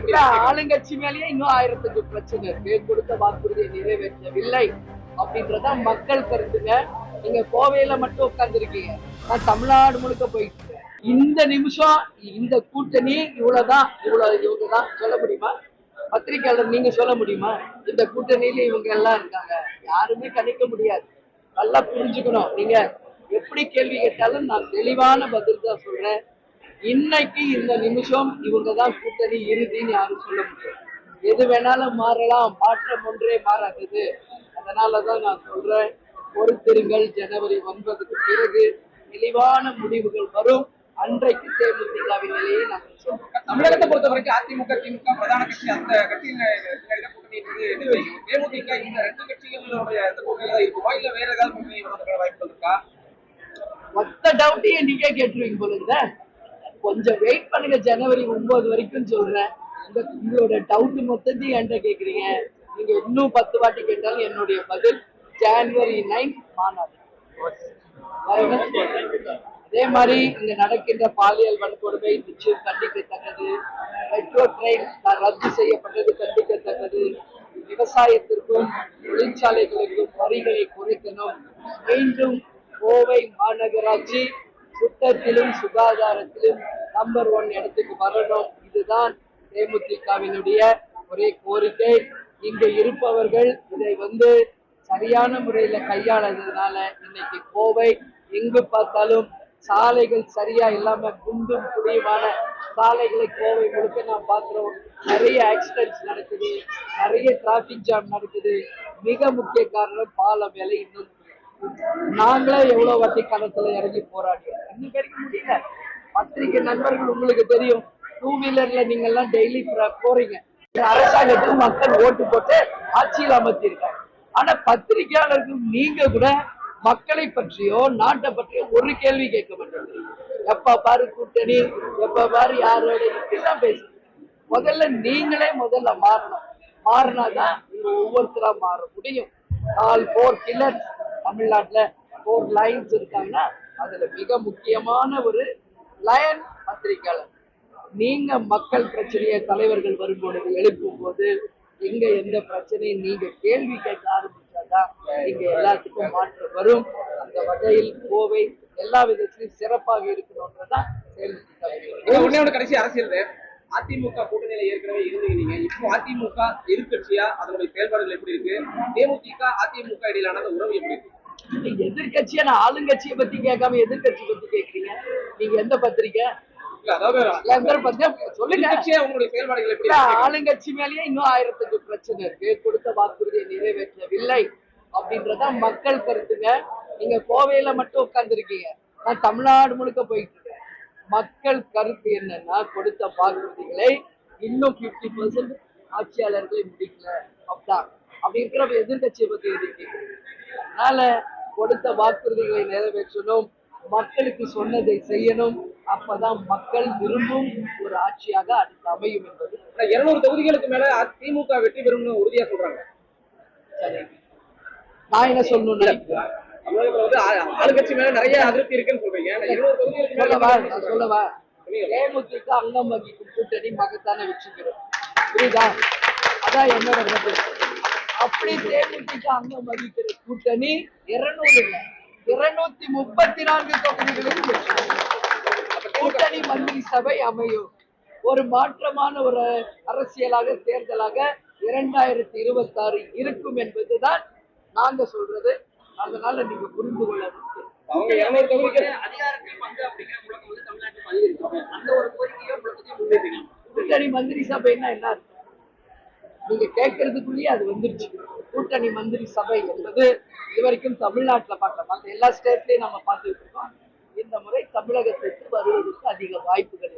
எப்படி ஆளுங்கட்சி மேலேயே இன்னும் ஆயிரத்தஞ்சு பிரச்சனை இருக்கு. கொடுத்த வாக்குறுதியை நிறைவேற்றவில்லை அப்படின்றத மக்கள் கருத்துங்க. நீங்க கோவையில மட்டும் உட்கார்ந்துருக்கீங்க. நான் தமிழ்நாடு முழுக்க போயிட்டு இருக்கேன். இந்த நிமிஷம் இந்த கூட்டணி இவ்வளவுதான் இவ்வளவு இவங்கதான் சொல்ல முடியுமா? பத்திரிகையாளர் நீங்க சொல்ல முடியுமா? இந்த கூட்டணியில இவங்க எல்லாம் இருக்காங்க. யாருமே கணிக்க முடியாது. நல்லா புரிஞ்சுக்கணும். நீங்க எப்படி கேள்வி கேட்டாலும் நான் தெளிவான பதில் தான் சொல்றேன். இன்னைக்கு இந்த நிமிஷம் இவங்க தான் கூட்டணி இறுதின்னு யாரும் சொல்ல முடியாது. எது வேணாலும் மாறலாம் மாற்றம் ஒன்றே மாறாதது. அதனாலதான் நான் சொல்றேன் பொறுத்திருங்கள் ஜனவரி ஒன்பதுக்கு பிறகு தெளிவான முடிவுகள் வரும். அன்றைக்கு தேமுதிகவின் நிலையை நாங்கள் சொல்றோம் தமிழகத்தை பொறுத்த வரைக்கும் அதிமுக திமுக பிரதான கட்சி அந்த தான் நிர்வகிக்கும். தேமுதிக இந்த ரெண்டு கட்சிகளுடைய இந்த கூட்டணி தான் இருக்குமா? இல்ல வேற ஏதாவது கூட்டணி வாய்ப்புகள் இருக்கா? மொத்த டவுட்டையும் நீங்க கேட்டுருவீங்க போல. கொஞ்சம் வெயிட் பண்ணுங்க ஜனவரி ஒன்பது வரைக்கும் சொல்றேன். உங்க உங்களோட டவுட் மொத்தத்தையும் என்கிட்ட கேக்குறீங்க. நீங்க இன்னும் பத்து வாட்டி கேட்டாலும் என்னுடைய பதில் ஜனவரி நைன் மாநாடு. அதே மாதிரி இங்க நடக்கின்ற பாலியல் வன்கொடுமை நிச்சயம் கண்டிக்கத்தக்கது. மெட்ரோ ட்ரெயின் ரத்து செய்யப்பட்டது கண்டிக்கத்தக்கது. விவசாயத்திற்கும் தொழிற்சாலைகளுக்கும் வரிகளை குறைக்கணும். மீண்டும் கோவை மாநகராட்சி சுத்தத்திலும் சுகாதாரத்திலும் நம்பர் ஒன் இடத்துக்கு வரணும். இதுதான் தேமுதிகவினுடைய ஒரே கோரிக்கை. இங்கு இருப்பவர்கள் இதை வந்து சரியான முறையில கையாளதுனால இன்னைக்கு கோவை எங்கு பார்த்தாலும் சாலைகள் சரியா இல்லாம குண்டும் குடியுமான சாலைகளை கோவை முழுக்க நான் பார்க்கிறோம். நிறைய ஆக்சிடென்ட்ஸ் நடக்குது. நிறைய டிராபிக் ஜாம் நடக்குது. மிக முக்கிய காரணம் பாலம் வேலை இன்னும் நாங்களே எவ்வளவு வாட்டி களத்துல இறங்கி போராடி இன்னைக்கு முடியல. பத்திரிகை நண்பர்கள் உங்களுக்கு தெரியும். டூ வீலர்ல நீங்க எல்லாம் டெய்லி போறீங்க. அரசாங்கத்துக்கு மக்கள் ஓட்டு போட்டு ஆட்சியில் அமர்த்திருக்காங்க ஆனா பத்திரிகையாளர்கள் நீங்க கூட மக்களை பற்றியோ நாட்டை பற்றியோ ஒரு கேள்வி கேட்க மாட்டேங்க எப்ப பாரு கூட்டணி எப்ப பாரு யாரோட இப்படிதான் பேசுறீங்க முதல்ல நீங்களே முதல்ல மாறணும். மாறினாதான் ஒவ்வொருத்தரா மாற முடியும். நாலு போர் கில்லர்ஸ் தமிழ்நாட்டுல போர் லைன்ஸ் இருக்காங்கன்னா அதுல மிக முக்கியமான ஒரு லயன் பத்திரிகையாளர். நீங்க மக்கள் பிரச்சனையை தலைவர்கள் வரும்பொழுது எழுப்பும் போது எங்க எந்த பிரச்சனையும் நீங்க கேள்வி கேட்க ஆரம்பிச்சாதான் இங்க எல்லாத்துக்கும் மாற்றம் வரும். அந்த வகையில் கோவை எல்லா விதத்திலும் சிறப்பாக இருக்கணும்ன்றதான் தேமுதிக கடைசி அரசியல் அதிமுக கூட்டணியில ஏற்கனவே இருந்தீங்க. இப்போ அதிமுக எதிர்க்கட்சியா? அதனுடைய செயல்பாடுகள் எப்படி இருக்கு? தேமுதிக அதிமுக இடையிலான உறவு எப்படி இருக்கு? எதிர்கட்சியா நான் ஆளுங்கட்சியை பத்தி கேட்காம எதிர்கட்சி பத்தி கேக்குறீங்க. நீங்க எந்த பத்திரிக்கை? ஆளுங்கட்சி மேலேயே இன்னும் ஆயிரத்துக்கு பிரச்சனை இருக்கு. கொடுத்த வாக்குறுதியை நிறைவேற்றவில்லை அப்படின்றத மக்கள் கருத்துங்க. நீங்க கோவையில மட்டும் உட்கார்ந்துருக்கீங்க. நான் தமிழ்நாடு முழுக்க போயிட்டு இருக்கேன். மக்கள் கருத்து என்னன்னா கொடுத்த வாக்குறுதிகளை இன்னும் 50% பர்சன்ட் ஆட்சியாளர்களை முடிக்கல. அப்படிதான். அப்படி இருக்கிறப்ப எதிர்கட்சியை பத்தி எதிர்க்கு அதனால கொடுத்த வாக்குறுதிகளை நிறைவேற்றணும். மக்களுக்கு சொன்னதை செய்யணும். அப்பதான் மக்கள் விரும்பும் ஒரு ஆட்சியாக அடுத்து அமையும் என்பது. இருநூறு தொகுதிகளுக்கு மேல திமுக வெற்றி பெறும்னு உறுதியா சொல்றாங்க. சரி. நான் என்ன ஆ- ஆளுங்கட்சி மேல நிறைய அதிருப்தி இருக்குன்னு சொல்றீங்க. சொல்லவா? சொல்லவா? தேமுதிக அங்கம் வகிக்கும் கூட்டணி மகத்தான வெற்றி பெறும். புரியுதா? அதான் என்னோட பதில் அப்படி தேமுதிக அங்கம் வகிக்கிற கூட்டணி இருநூறு இல்ல இருநூத்தி முப்பத்தி நான்கு தொகுதிகளில். கூட்டணி மந்திரி சபை அமையும் ஒரு மாற்றமான ஒரு அரசியலாக தேர்தலாக இரண்டாயிரத்தி இருபத்தாறு இருக்கும் என்பதுதான் நாங்க சொல்றது அதனால நீங்க புரிந்து கொள்ள வேண்டும். அவங்க இருநூறு தொகுதிக்கு அதிகாரத்தில் பங்கு அப்படிங்கிற முழக்கம் வந்து தமிழ்நாட்டில் பதிவிருக்கு அந்த ஒரு கோரிக்கையோ முழக்கத்தையும் முன்வைப்பீங்க கூட்டணி மந்திரி சபைன்னா என்ன? நீங்க கேட்கறதுக்குள்ளேயே அது வந்துருச்சு. கூட்டணி மந்திரி சபை என்பது இதுவரைக்கும் தமிழ்நாட்டுல பார்க்கலாம் மற்ற எல்லா ஸ்டேட்லையும் நம்ம பார்த்துட்டு இருக்கோம். இந்த முறை தமிழகத்திற்கு வருவதற்கு அதிக வாய்ப்புகள்